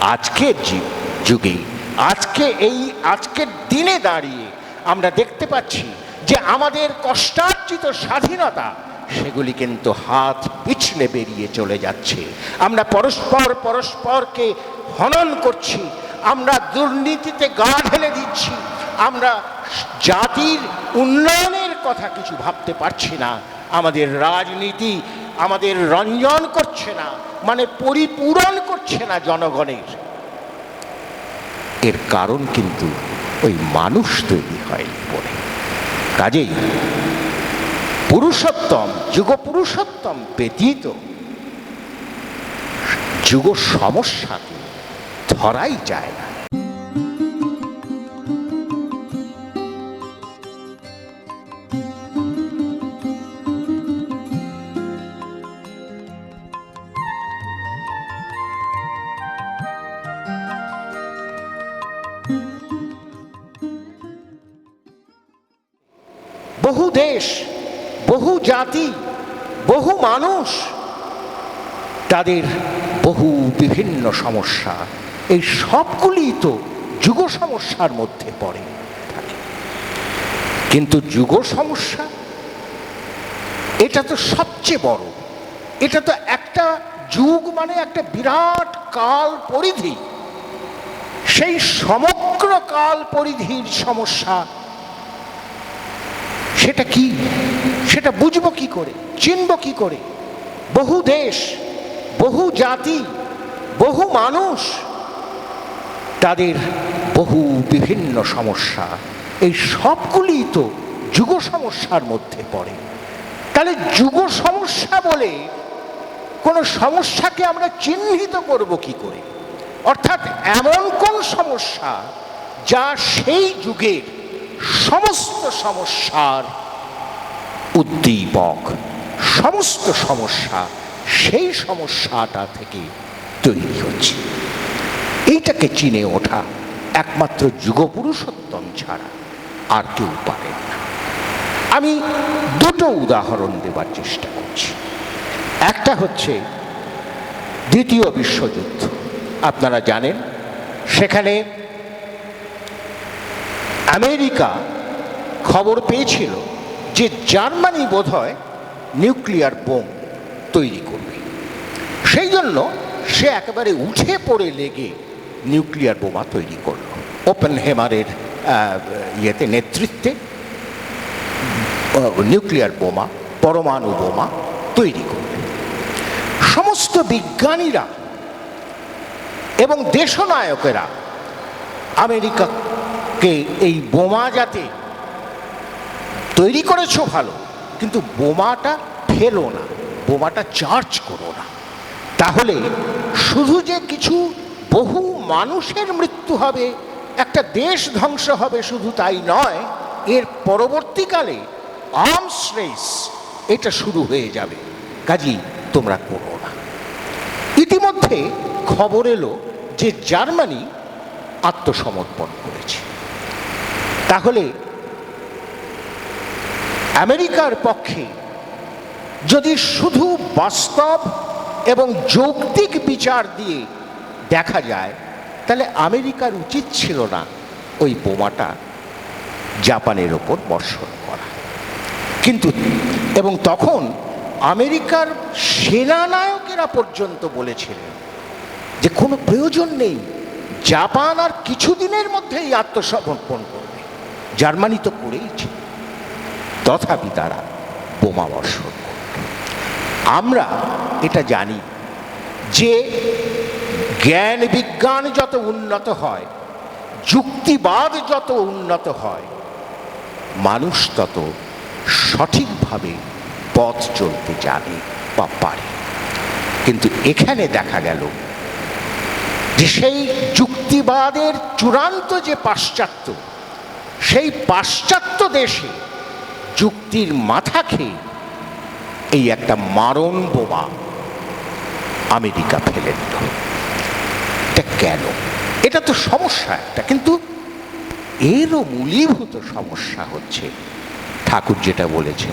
আজকের যুগে, আজকে এই, আজকের দিনে দাঁড়িয়ে আমরা দেখতে পাচ্ছি যে আমাদের কষ্টার্জিত স্বাধীনতা, সেগুলি কিন্তু হাত পিছলে বেরিয়ে চলে যাচ্ছে। আমরা পরস্পর পরস্পরকে হনন করছি, আমরা দুর্নীতিতে গা ঢেলে দিচ্ছি, আমরা জাতির উন্নয়নের কথা কিছু ভাবতে পারছি না। আমাদের রাজনীতি আমাদের রঞ্জন করছে না মানে পরিপূরণ করছে না জনগণের। এর কারণ কিন্তু ওই মানুষ তৈরি হয়নি বলে। কাজেই পুরুষোত্তম যুগ পুরুষোত্তম ব্যতীত যুগ সমস্যাকে ধরাই যায় না। বহু দেশ, বহু জাতি, বহু মানুষ তাদের বহু বিভিন্ন সমস্যা। এই সবগুলি তো যুগ সমস্যার মধ্যে পড়ে। থাকে কিন্তু যুগ সমস্যা, এটা তো সবচেয়ে বড়। এটা তো একটা যুগ মানে একটা বিরাট কাল পরিধি। সেই সমগ্র কাল পরিধির সমস্যা সেটা কি? সেটা বুঝব কি করে? চিনব কি করে? বহু দেশ, বহু জাতি, বহু মানুষ তাদের বহু বিভিন্ন সমস্যা। এই সবগুলি তো যুগ সমস্যার মধ্যে পড়ে। তাহলে যুগ সমস্যা বলে কোনো সমস্যাকে আমরা চিহ্নিত করব কি করে? অর্থাৎ এমন কোন সমস্যা যা সেই যুগের সমস্ত সমস্যার উদ্দীপক, সমস্ত সমস্যা সেই সমস্যাটা থেকে তৈরি হচ্ছে। এইটাকে চিনে ওঠা একমাত্র যুগপুরুষোত্তম ছাড়া আর কেউ পারেন না। আমি দুটো উদাহরণ দেবার চেষ্টা করছি। একটা হচ্ছে দ্বিতীয় বিশ্বযুদ্ধ। আপনারা জানেন, সেখানে আমেরিকা খবর পেয়েছিল যে জার্মানি বোধহয় নিউক্লিয়ার বোম তৈরি করবে। সেই জন্য সে একেবারে উঠে পড়ে লেগে নিউক্লিয়ার বোমা তৈরি করল। ওপেন হেমারের ইয়েতে নেতৃত্বে নিউক্লিয়ার বোমা, পরমাণু বোমা তৈরি করবে সমস্ত বিজ্ঞানীরা এবং দেশনায়কেরা আমেরিকাকে এই বোমা যাতে তৈরি করেছ ভালো, কিন্তু বোমাটা ফেলো না, বোমাটা চার্জ করো না। তাহলে শুধু যে কিছু বহু মানুষের মৃত্যু হবে, একটা দেশ ধ্বংস হবে শুধু তাই নয়, এর পরবর্তীকালে আর্মস রেস এটা শুরু হয়ে যাবে। কাজী, তোমরা করো না। ইতিমধ্যে খবর এলো যে জার্মানি আত্মসমর্পণ করেছে। তাহলে আমেরিকার পক্ষে যদি শুধু বাস্তব এবং যৌক্তিক বিচার দিয়ে দেখা যায়, তাহলে আমেরিকার উচিত ছিল না ওই বোমাটা জাপানের ওপর বর্ষণ করা। কিন্তু এবং তখন আমেরিকার সেনানায়কেরা পর্যন্ত বলেছিলেন যে কোনো প্রয়োজন নেই, জাপান আর কিছুদিনের মধ্যেই আত্মসমর্পণ করবে। জার্মানি তো করেইছে তথাপি তারা বোমা বর্ষণ আমরা এটা জানি যে জ্ঞান বিজ্ঞান যত উন্নত হয়, যুক্তিবাদ যত উন্নত হয়, মানুষ তত সঠিকভাবে পথ চলতে জানে বা পারে। কিন্তু এখানে দেখা গেল যে সেই যুক্তিবাদের চূড়ান্ত যে পাশ্চাত্য সেই পাশ্চাত্য দেশে যুক্তির মাথা খেয়ে এই একটা মারণ বোমা আমেরিকা ফেলে দিল। এটা কেন? এটা তো সমস্যা একটা, কিন্তু এরও মূলীভূত সমস্যা হচ্ছে ঠাকুর যেটা বলেছেন,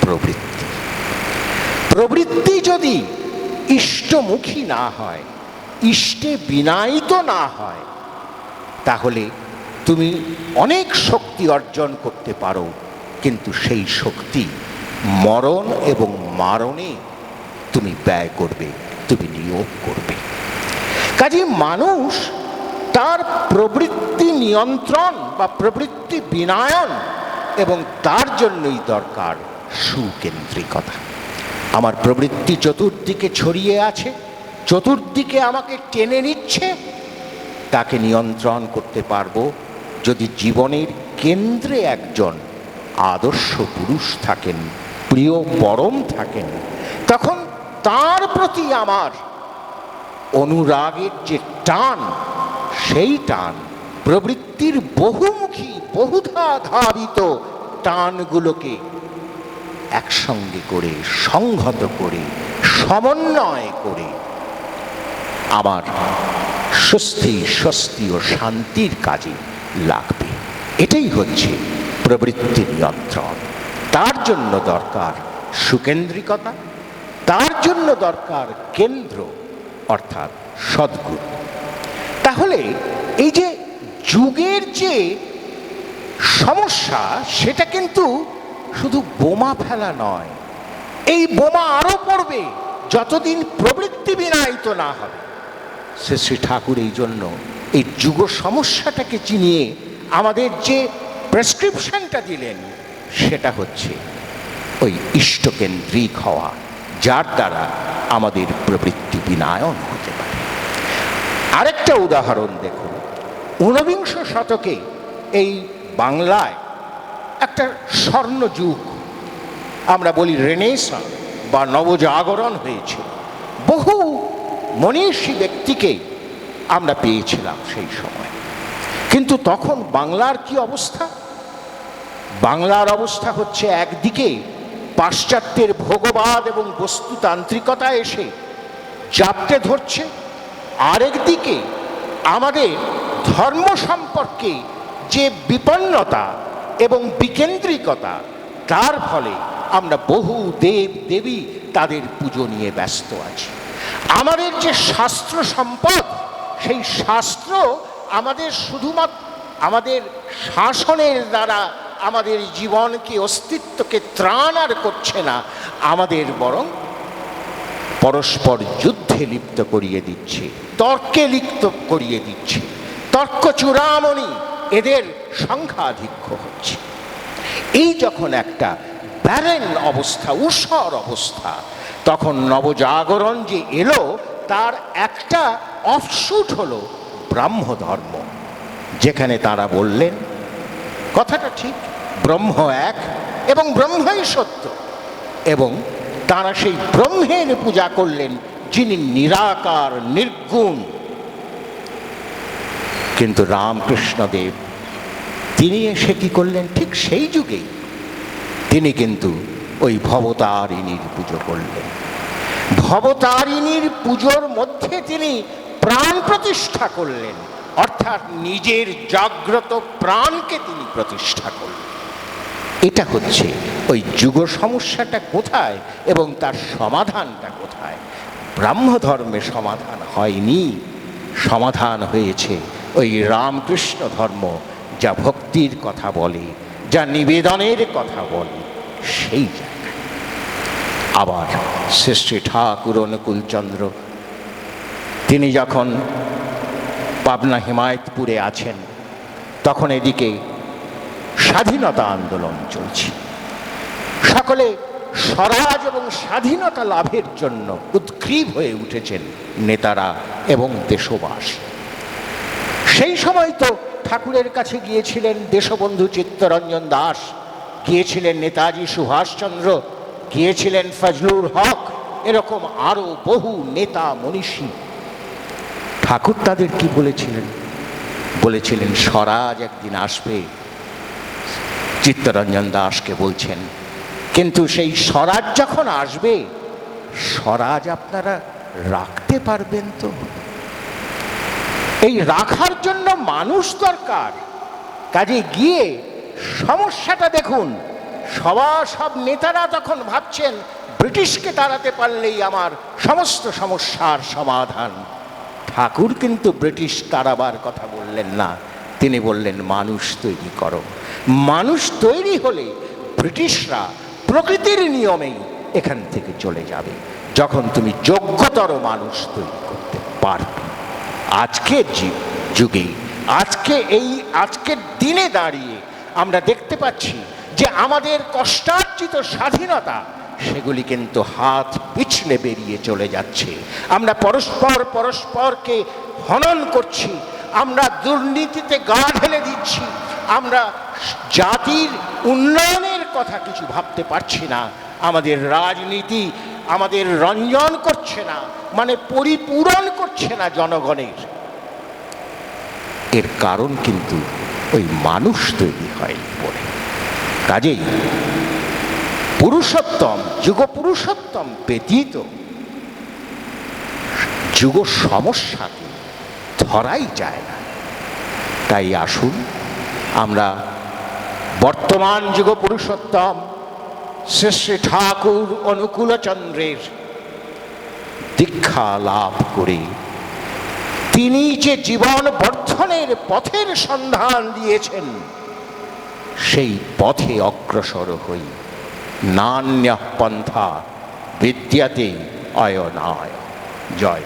প্রবৃত্তি। প্রবৃত্তি যদি ইষ্টমুখী না হয়, ইষ্টে বিনায়িত না হয়, তাহলে তুমি অনেক শক্তি অর্জন করতে পারো, কিন্তু সেই শক্তি মরণ এবং মারণে তুমি ব্যয় করবে, তুমি নিয়োগ করবে। কাজে মানুষ তার প্রবৃত্তি নিয়ন্ত্রণ বা প্রবৃত্তি বিনায়ন এবং তার জন্যই দরকার সুকেন্দ্রিকতা। আমার প্রবৃত্তি চতুর্দিকে ছড়িয়ে আছে, চতুর্দিকে আমাকে টেনে নিচ্ছে, তাকে নিয়ন্ত্রণ করতে পারব যদি জীবনের কেন্দ্রে একজন আদর্শ পুরুষ থাকেন, প্রিয় পরম থাকেন, তখন তার প্রতি আমার অনুরাগের যে টান, সেই টান, প্রবৃত্তির বহুমুখী বহুধা ধাবিত টানগুলোকে একসঙ্গে করে, সংহত করে, সমন্বয় করে আমার স্বস্তি স্বস্তি ও শান্তির কাজে লাগবে। এটাই হচ্ছে প্রবৃত্তি নিয়ন্ত্রণ। তার জন্য দরকার সুকেন্দ্রিকতা, তার জন্য দরকার কেন্দ্র, অর্থাৎ সদ্গুরু। তাহলে এই যে যুগের যে সমস্যা, সেটা কিন্তু শুধু বোমা ফেলা নয়, এই বোমা আরও পড়বে যতদিন প্রবৃত্তি বিনায়িত না হবে। শ্রী শ্রী ঠাকুর এই জন্য এই যুগ সমস্যাটাকে চিনিয়ে আমাদের যে প্রেসক্রিপশনটা দিলেন, সেটা হচ্ছে ওই ইষ্টকেন্দ্রিক হওয়া, যার দ্বারা আমাদের প্রবৃত্তি বিনায়ন হতে পারে। আরেকটা উদাহরণ দেখুন, ঊনবিংশ শতকে এই বাংলায় একটা স্বর্ণ যুগ আমরা বলি রেনেসা বা নবজাগরণ হয়েছে বহু মনীষী ব্যক্তিকে আমরা পেয়েছিলাম সেই সময়। কিন্তু তখন বাংলার কি অবস্থা? বাংলার অবস্থা হচ্ছে একদিকে পাশ্চাত্যের ভোগবাদ এবং বস্তুতান্ত্রিকতা এসে জাপটে ধরছে আরেকদিকে আমাদের ধর্ম সম্পর্কে যে বিপন্নতা এবং বিকেন্দ্রিকতা, তার ফলে আমরা বহু দেব, দেবী তাদের পুজো নিয়ে ব্যস্ত আছি। আমাদের যে শাস্ত্র সম্পদ সেই শাস্ত্র আমাদের শুধুমাত্র, আমাদের শাসনের দ্বারা আমাদের জীবনকে, অস্তিত্বকে ত্রাণ আর করছে না, আমাদের বরং পরস্পর যুদ্ধে লিপ্ত করিয়ে দিচ্ছে, তর্কে লিপ্ত করিয়ে দিচ্ছে, তর্ক চূড়ামণি এদের সংখ্যাধিক্য হচ্ছে। এই যখন একটা ব্যারেন অবস্থা, উষর অবস্থা, তখন নবজাগরণ যে এলো, তার একটা অফশুট হলো ব্রাহ্ম ধর্ম যেখানে তারা বললেন, কথাটা ঠিক, ব্রহ্ম এক এবং ব্রহ্মই সত্য। এবং তারা সেই ব্রহ্মের পূজা করলেন, যিনি নিরাকার, নির্গুণ। কিন্তু রামকৃষ্ণদেব, তিনি এসে কি করলেন? ঠিক সেই যুগেই তিনি কিন্তু ওই ভবতারিণীর পুজো করলেন। ভবতারিণীর পুজোর মধ্যে তিনি প্রাণ প্রতিষ্ঠা করলেন। অর্থাৎ নিজের জাগ্রত প্রাণকে তিনি প্রতিষ্ঠা করলেন। এটা হচ্ছে ওই যুগ সমস্যাটা কোথায় এবং তার সমাধানটা কোথায়? ব্রাহ্মধর্মে সমাধান হয়নি। সমাধান হয়েছে ওই রামকৃষ্ণ ধর্ম যা ভক্তির কথা বলে, যা নিবেদনের কথা বলে, সেই জায়গায়। আবার শ্রী শ্রী ঠাকুর অনুকূলচন্দ্র তিনি যখন পাবনা হিমায়তপুরে আছেন, তখন এদিকে স্বাধীনতা আন্দোলন চলছে। সকলে স্বরাজ এবং স্বাধীনতা লাভের জন্য উৎক্রীব হয়ে উঠেছেন নেতারা এবং দেশবাসী। সেই সময় তো ঠাকুরের কাছে গিয়েছিলেন দেশবন্ধু চিত্তরঞ্জন দাস, গিয়েছিলেন নেতাজি সুভাষচন্দ্র, গিয়েছিলেন ফজলুর হক, এরকম আরও বহু নেতা মনীষী। ঠাকুর তাদের কি বলেছিলেন? বলেছিলেন, স্বরাজ একদিন আসবে। চিত্তরঞ্জন দাসকে বলছেন, কিন্তু সেই স্বরাজ যখন আসবে, স্বরাজ আপনারা রাখতে পারবেন তো? এই রাখার জন্য মানুষ দরকার। কাজে গিয়ে সমস্যাটা দেখুন। সবা সব নেতারা তখন ভাবছেন, ব্রিটিশকে তাড়াতে পারলেই আমার সমস্ত সমস্যার সমাধান। ঠাকুর কিন্তু ব্রিটিশ তারাবার কথা বললেন না। তিনি বললেন, মানুষ তৈরি করো। মানুষ তৈরি হলে ব্রিটিশরা প্রকৃতির নিয়মেই এখান থেকে চলে যাবে, যখন তুমি যোগ্যতর মানুষ তৈরি করতে পারবে। আজকের যুগে, আজকে এই, আজকের দিনে দাঁড়িয়ে আমরা দেখতে পাচ্ছি যে আমাদের কষ্টার্জিত স্বাধীনতা সেগুলি কিন্তু হাত পিছলে বেরিয়ে চলে যাচ্ছে। আমরা পরস্পর পরস্পরকে হনন করছি, আমরা দুর্নীতিতে গা ঢেলে দিচ্ছি, আমরা জাতির উন্নয়নের কথা কিছু ভাবতে পারছি না, আমাদের রাজনীতি আমাদের রঞ্জন করছে না মানে পরিপূরণ করছে না জনগণের। এর কারণ কিন্তু ওই মানুষ তৈরি হয়নি বলে। কাজেই পুরুষোত্তম যুগ পুরুষোত্তম ব্যতীত যুগ সমস্যাকে ধরাই যায় না। তাই আসুন আমরা বর্তমান যুগ পুরুষোত্তম শ্রী ঠাকুর অনুকূলচন্দ্রের দীক্ষা লাভ করে তিনি যে জীবন বর্ধনের পথের সন্ধান দিয়েছেন, সেই পথে অগ্রসর হই। নান্য পন্থা বিদ্যাতে অয়নায় জয়।